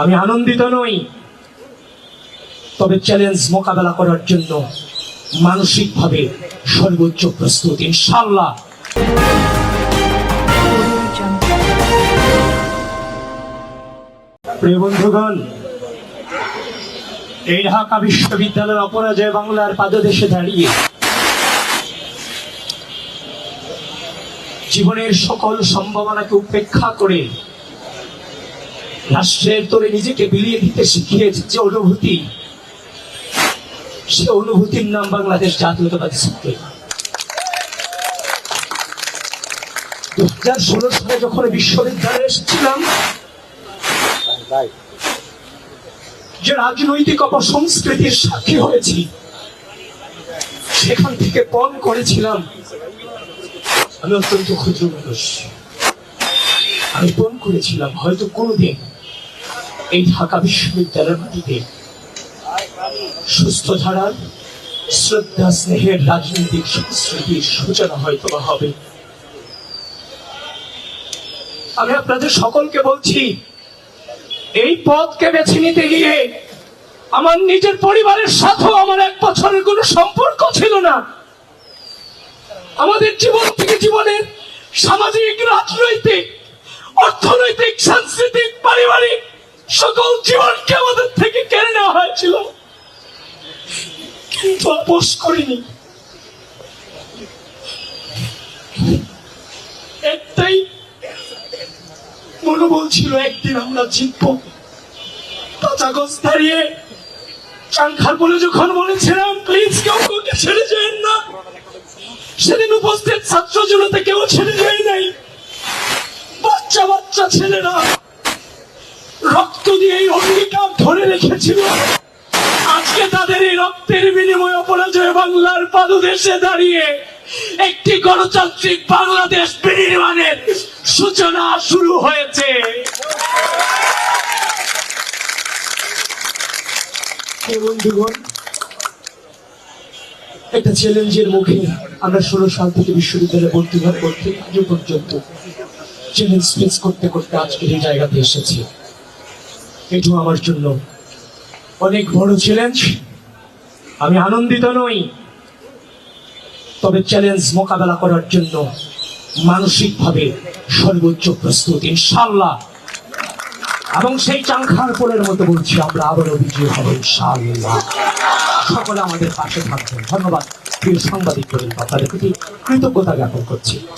আমি আনন্দিত নই। তবে চ্যালেঞ্জ মোকাবেলা করার জন্য মানসিকভাবে সর্বোচ্চ প্রস্তুত ইনশাল্লাহ প্রিয় বন্ধুগণ, এই ঢাকা বিশ্ববিদ্যালয়ের অপরাজয় বাংলার পাদদেশে দাঁড়িয়ে জীবনের সকল সম্ভাবনাকে উপেক্ষা করে রাষ্ট্রের তোরে নিজেকে বিলিয়ে দিতে শিখিয়েছে যে অনুভূতি, সে অনুভূতির নাম বাংলাদেশ জাতীয়তাবাদী শিখতে দু হাজার ষোলো সালে যখন বিশ্ববিদ্যালয়ে এসেছিলাম, যে রাজনৈতিক অপসংস্কৃতির সাক্ষী হয়েছি, সেখান থেকে পণ করেছিলাম। আমি অত্যন্ত ক্ষুদ্র মানুষ। আমি পণ করেছিলাম, হয়তো কোনোদিন এই ঢাকা বিশ্ববিদ্যালয়ের মাটিতে সুস্থ ধারার, শ্রদ্ধা স্নেহের রাজনৈতিক সংস্কৃতির সূচনা হয়তো বা হবে। আমি আপনাদের সকলকে বলছি, এই পথকে বেছে নিতে গিয়ে আমার নিজের পরিবারের সাথেও আমার এক বছরের কোনো সম্পর্ক ছিল না। আমাদের জীবন থেকে জীবনের সামাজিক, রাজনৈতিক কিন্তু আপোষ করিনি। একটাই মনোবল ছিল একদিন আমরা জিতবো। দাঁড়িয়ে চাংখার বলে যখন বলেছিলাম প্লিজ কেউ কাউকে ছেড়ে যায় না। সেদিন উপস্থিত ছাত্র জনতা কেউ ছেড়ে যায় নাই। বাচ্চা বাচ্চা ছেলেরা রক্ত দিয়ে এই অঙ্গীকার ধরে রেখেছিল। আজকে তাদের এই রক্তের বিনিময়ে অপরাজয় বাংলার পাদদেশে দাঁড়িয়ে একটি গণতান্ত্রিক বাংলাদেশ বিনির্মাণের সূচনা শুরু হয়েছে। বন্ধুগণ, একটা চ্যালেঞ্জের মুখে আমরা ষোলো সাল থেকে বিশ্ববিদ্যালয়ে ভর্তি হওয়ার পর থেকে আজও পর্যন্ত চ্যালেঞ্জ ফেস করতে করতে আজকের এই জায়গাতে এসেছি। এটাও আমার জন্য অনেক বড় চ্যালেঞ্জ আমি আনন্দিত নই, তবে চ্যালেঞ্জ মোকাবেলা করার জন্য মানসিকভাবে সর্বোচ্চ প্রস্তুত ইনশাল্লাহ এবং সেই চাংখার পোলের মতো বলছি, আমরা আবারও বিজয়ী হব, ইনশাআল্লাহ। সকলে আমাদের পাশে থাকবেন। ধন্যবাদ। প্রিয় সাংবাদিক বলেন আপনাদের প্রতি কৃতজ্ঞতা জ্ঞাপন করছি।